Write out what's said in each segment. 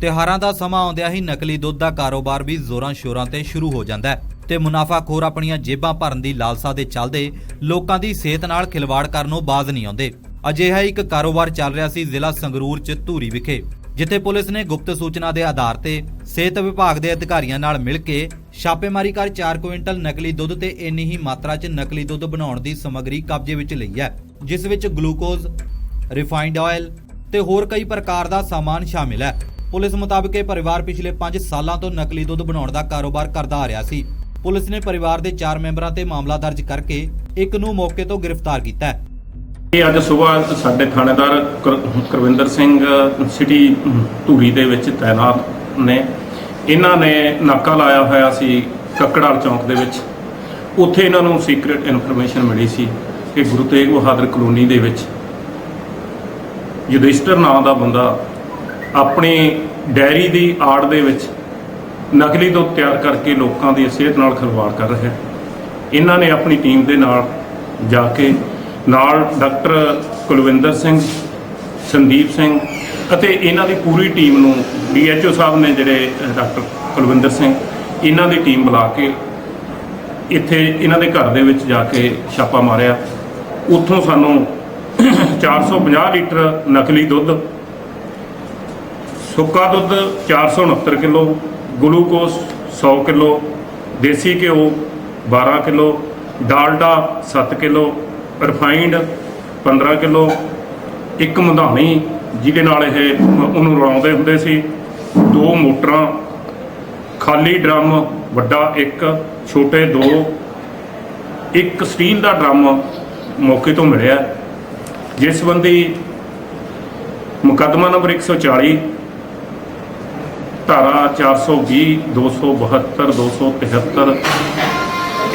ਤਿਉਹਾਰਾਂ ਦਾ ਸਮਾਂ ਆਉਂਦਿਆਂ ਹੀ ਨਕਲੀ ਦੁੱਧ ਦਾ ਕਾਰੋਬਾਰ ਵੀ ਜ਼ੋਰਾਂ ਸ਼ੋਰਾਂ ਤੇ ਸ਼ੁਰੂ ਹੋ ਜਾਂਦਾ ਹੈ ਤੇ ਮੁਨਾਫਾਖੋਰ ਆਪਣੀਆਂ ਜੇਬਾਂ ਭਰਨ ਦੀ ਲਾਲਸਾ ਦੇ ਚੱਲਦੇ ਲੋਕਾਂ ਦੀ ਸਿਹਤ ਨਾਲ ਖਿਲਵਾੜ ਕਰਨੋਂ ਬਾਜ਼ ਨਹੀਂ ਆਉਂਦੇ। ਅਜਿਹਾ ਇੱਕ ਕਾਰੋਬਾਰ ਚੱਲ ਰਿਹਾ ਸੀ ਜ਼ਿਲ੍ਹਾ ਸੰਗਰੂਰ ਚ ਧੂਰੀ ਵਿਖੇ, ਜਿੱਥੇ ਪੁਲਿਸ ਨੇ ਗੁਪਤ ਸੂਚਨਾ ਦੇ ਆਧਾਰ ਤੇ ਸਿਹਤ ਵਿਭਾਗ ਦੇ ਅਧਿਕਾਰੀਆਂ ਨਾਲ ਮਿਲ ਕੇ ਛਾਪੇਮਾਰੀ ਕਰ 4 ਕੁਇੰਟਲ ਨਕਲੀ ਦੁੱਧ ਤੇ ਇੰਨੀ ਹੀ ਮਾਤਰਾ 'ਚ ਨਕਲੀ ਦੁੱਧ ਬਣਾਉਣ ਦੀ ਸਮੱਗਰੀ ਕਬਜ਼ੇ ਵਿੱਚ ਲਈ ਹੈ, ਜਿਸ ਵਿੱਚ ਗਲੂਕੋਜ਼, ਰਿਫਾਈਨਡ ਆਇਲ ਤੇ ਹੋਰ ਕਈ ਪ੍ਰਕਾਰ ਦਾ ਸਾਮਾਨ ਸ਼ਾਮਿਲ ਹੈ। ਪੁਲਿਸ ਮੁਤਾਬਕ ਇਹ ਪਰਿਵਾਰ ਪਿਛਲੇ 5 ਸਾਲਾਂ ਤੋਂ ਨਕਲੀ ਦੁੱਧ ਬਣਾਉਣ ਦਾ ਕਾਰੋਬਾਰ ਕਰਦਾ ਆ ਰਿਹਾ ਸੀ। ਪੁਲਿਸ ਨੇ ਪਰਿਵਾਰ ਦੇ 4 ਮੈਂਬਰਾਂ ਤੇ ਮਾਮਲਾ ਦਰਜ ਕਰਕੇ ਇੱਕ ਨੂੰ ਮੌਕੇ ਤੋਂ ਗ੍ਰਿਫਤਾਰ ਕੀਤਾ ਹੈ। ਇਹ ਅੱਜ ਸਵੇਰ ਸਾਡੇ ਥਾਣੇਦਾਰ ਕਰਵਿੰਦਰ ਸਿੰਘ ਸਿਟੀ ਧੂਰੀ ਦੇ ਵਿੱਚ ਤਾਇਨਾਤ ਨੇ। ਇਹਨਾਂ ਨੇ ਨਾਕਾ ਲਾਇਆ ਹੋਇਆ ਸੀ ਕੱਕੜਾਲ ਚੌਂਕ ਦੇ ਵਿੱਚ। ਉੱਥੇ ਇਹਨਾਂ ਨੂੰ ਸੀਕ੍ਰੀਟ ਇਨਫੋਰਮੇਸ਼ਨ ਮਿਲੀ ਸੀ ਕਿ ਗੁਰੂ ਤੇਗ ਬਹਾਦਰ ਕਲੋਨੀ ਦੇ ਵਿੱਚ ਯੁਧਿਸ਼ਟਰ ਨਾਂ ਦਾ ਬੰਦਾ ਆਪਣੀ ਡੈਰੀ ਦੀ ਆੜ ਦੇ ਵਿੱਚ ਨਕਲੀ ਦੁੱਧ ਤਿਆਰ ਕਰਕੇ ਲੋਕਾਂ ਦੀ ਸਿਹਤ ਨਾਲ ਖਿਲਵਾੜ ਕਰ ਰਿਹਾ ਹੈ। ਇਹਨਾਂ ਨੇ ਆਪਣੀ ਟੀਮ ਦੇ ਨਾਲ ਜਾ ਕੇ ਨਾਲ ਡਾਕਟਰ ਕੁਲਵਿੰਦਰ ਸਿੰਘ, ਸੰਦੀਪ ਸਿੰਘ ਅਤੇ ਇਹਨਾਂ ਦੀ ਪੂਰੀ ਟੀਮ ਨੂੰ ਡੀਐਚਓ ਸਾਹਿਬ ਨੇ ਜਿਹੜੇ ਡਾਕਟਰ ਕੁਲਵਿੰਦਰ ਸਿੰਘ, ਇਹਨਾਂ ਦੀ ਟੀਮ ਬੁਲਾ ਕੇ ਇੱਥੇ ਇਹਨਾਂ ਦੇ ਘਰ ਦੇ ਵਿੱਚ ਜਾ ਕੇ ਛਾਪਾ ਮਾਰਿਆ। ਉੱਥੋਂ ਸਾਨੂੰ 450 ਲੀਟਰ ਨਕਲੀ ਦੁੱਧ ਸੁੱਕਾ ਦੁੱਧ 469 ਕਿਲੋ, ਗਲੂਕੋਸ 100 ਕਿਲੋ, ਦੇਸੀ ਘਿਓ 12 kilo, Dalda 7 kilo refined 15 kilo. ਇੱਕ ਮਧਾਣੀ ਜਿਹਦੇ ਨਾਲ ਇਹ ਉਹਨੂੰ ਰਲਾਉਂਦੇ ਹੁੰਦੇ ਸੀ। ਦੋ ਮੋਟਰਾਂ, ਖਾਲੀ ਡਰਮ ਵੱਡਾ ਇੱਕ, ਛੋਟੇ ਦੋ। ਇੱਕ ਸਟੀਲ ਦਾ ਡਰਮ ਮੌਕੇ ਤੋਂ ਮਿਲਿਆ। ਜਿਸ ਸੰਬੰਧੀ ਮੁਕੱਦਮਾ ਨੰਬਰ 140 ਧਾਰਾ 420 272 273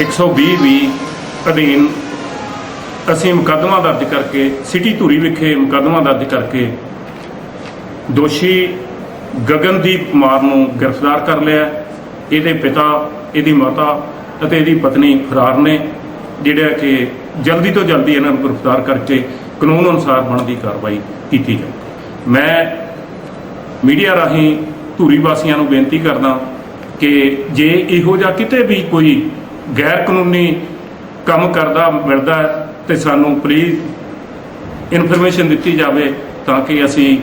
120 ਵੀ ਅਧੀਨ ਅਸੀਂ ਮੁਕੱਦਮਾ ਦਰਜ ਕਰਕੇ ਸਿਟੀ ਧੂਰੀ ਵਿਖੇ ਮੁਕੱਦਮਾ ਦਰਜ ਕਰਕੇ ਦੋਸ਼ੀ ਗਗਨਦੀਪ ਕੁਮਾਰ ਨੂੰ ਗ੍ਰਿਫਤਾਰ ਕਰ ਲਿਆ ਇਹਦੇ ਪਿਤਾ, ਇਹਦੀ ਮਾਤਾ ਅਤੇ ਇਹਦੀ ਪਤਨੀ ਫਰਾਰ ਨੇ, ਜਿਹੜਾ ਕਿ ਜਲਦੀ ਤੋਂ ਜਲਦੀ ਇਹਨਾਂ ਨੂੰ ਗ੍ਰਿਫਤਾਰ ਕਰਕੇ ਕਾਨੂੰਨ ਅਨੁਸਾਰ ਬਣਦੀ ਕਾਰਵਾਈ ਕੀਤੀ ਜਾਵੇ ਮੈਂ ਮੀਡੀਆ ਰਾਹੀਂ ਧੂਰੀ ਵਾਸੀਆਂ ਨੂੰ ਬੇਨਤੀ ਕਰਦਾ ਕਿ ਜੇ ਇਹੋ ਜਿਹਾ ਕਿਤੇ ਵੀ ਕੋਈ ਗੈਰ ਕਾਨੂੰਨੀ ਕੰਮ ਕਰਦਾ, ਮਿਲਦਾ ਹੈ ਤੇ ਸਾਨੂੰ ਪਲੀਜ਼ ਇਨਫੋਰਮੇਸ਼ਨ ਦਿੱਤੀ ਜਾਵੇ ਤਾਂ ਕਿ ਅਸੀਂ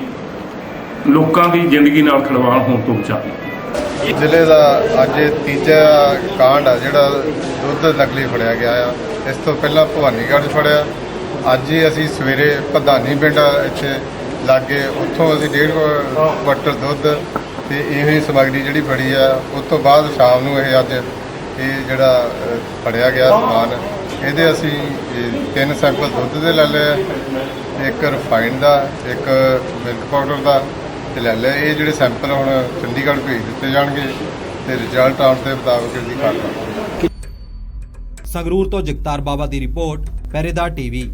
ਲੋਕਾਂ ਦੀ ਜ਼ਿੰਦਗੀ ਨਾਲ ਖਿਲਵਾੜ ਹੋਣ ਤੋਂ ਬਚਾਈਏ ਜ਼ਿਲ੍ਹੇ ਦਾ ਅੱਜ ਤੀਜਾ ਕਾਂਡ ਆ, ਜਿਹੜਾ ਦੁੱਧ ਨਕਲੀ ਫੜਿਆ ਗਿਆ ਆ। ਇਸ ਤੋਂ ਪਹਿਲਾਂ ਭਵਾਨੀਗੜ੍ਹ 'ਚ ਫੜਿਆ। ਅੱਜ ਹੀ ਅਸੀਂ ਸਵੇਰੇ ਪ੍ਰਧਾਨੀ ਪਿੰਡ ਇੱਥੇ ਲਾਗੇ, ਉੱਥੋਂ ਅਸੀਂ ਡੇਢ ਕੁ ਕੁਆਟਰ ਦੁੱਧ ਤੇ ਇਹੋ ਹੀ ਸਮੱਗਰੀ ਜਿਹੜੀ ਫੜੀ ਆ, ਉਸ ਤੋਂ ਬਾਅਦ ਸ਼ਾਮ ਨੂੰ ਇਹ ਅੱਜ ਇਹ ਜਿਹੜਾ ਫੜਿਆ ਗਿਆ ਸਮਾਨ, ਇਹਦੇ ਅਸੀਂ ਤਿੰਨ ਸੈਂਪਲ ਦੁੱਧ ਦੇ ਲੈ ਲਏ, ਇੱਕ ਰਿਫਾਈਨ ਦਾ, ਇੱਕ ਮਿਲਕ ਪਾਊਡਰ ਦਾ, ਤੇ ਲੈ ਲਏ। ਇਹ ਜਿਹੜੇ ਸੈਂਪਲ ਹੁਣ ਚੰਡੀਗੜ੍ਹ ਭੇਜ ਦਿੱਤੇ ਜਾਣਗੇ, ਤੇ ਰਿਜ਼ਲਟ ਆਉਣ ਦੇ ਮੁਤਾਬਕ ਇਹਦੀ ਕਾਰਵਾਈ ਸੰਗਰੂਰ ਤੋਂ ਜਗਤਾਰ ਬਾਬਾ ਦੀ ਰਿਪੋਰਟ ਪਹਿਰੇਦਾਰ ਟੀਵੀ।